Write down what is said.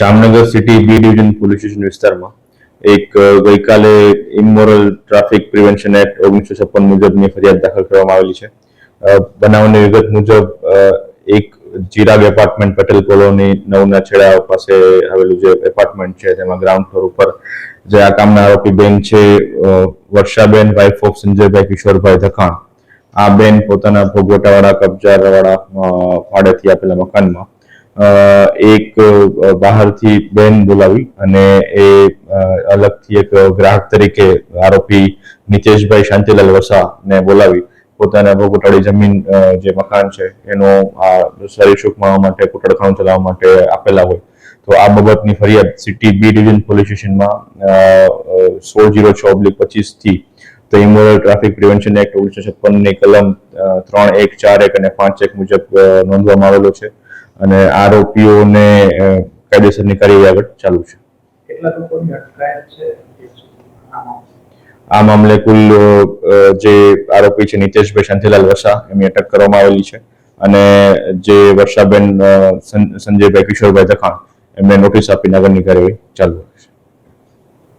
Jamnagar city B division police station વિસ્તારમાં એક ગઈકાલે ઇમોરલ ટ્રાફિક પ્રિવેન્શન એક્ટ ઓગણીસો છપ્પન મુજબની ફરિયાદ દાખલ કરવામાં આવેલી છે. બનાવની વિગત મુજબ એક જીરાગ એપાર્ટમેન્ટ પટેલ કોલોની નવના છેડા પાસે આવેલું જે એપાર્ટમેન્ટ છે, તેમાં ગ્રાઉન્ડ ફ્લોર ઉપર જે આ કામના આરોપી બેન છે વર્ષાબેન વાઇફ ઓફ સંજયભાઈ કિશોરભાઈ ધખાણ. આ બેન પોતાના ભોગવટાવાળા, કબજાવાળા ભાડેથી આપેલા મકાનમાં એક બહારથી બેન બોલાવી અને એ અલગથી એક ગ્રાહક તરીકે આરોપી નિતેશભાઈ શાંતિલાલ વસાને બોલાવી. પોતાના ભોગોટાળી જમીન જે મકાન છે, એનો આ શરીર સૂકવવા માટે કુટડખાણું ચલાવવા માટે આપેલા હોય. તો આ બાબતની ફરિયાદ સિટી બી ડિવિઝન પોલીસ સ્ટેશનમાં સોળ જીરો છ ઓબ્લિક પચીસથી તો ઇમોરલ ટ્રાફિક પ્રિવેન્શન એક્ટ ઓગણીસો છપ્પનની કલમ ત્રણ એક ચાર એક અને પાંચ એક મુજબ નોંધવામાં આવેલો છે. અને આરોપીઓને કાયદેસરની કાર્યવાહી આગળ ચાલુ છે. આ મામલે? કુલ જે આરોપી છે નીતેશભાઈ શાંતિલાલ વસા એમની અટક કરવામાં આવેલી છે. અને જે વર્ષાબેન સંજયભાઈ કિશોરભાઈ દખાણ એમને નોટિસ આપીને આગળની કાર્યવાહી ચાલુ છે.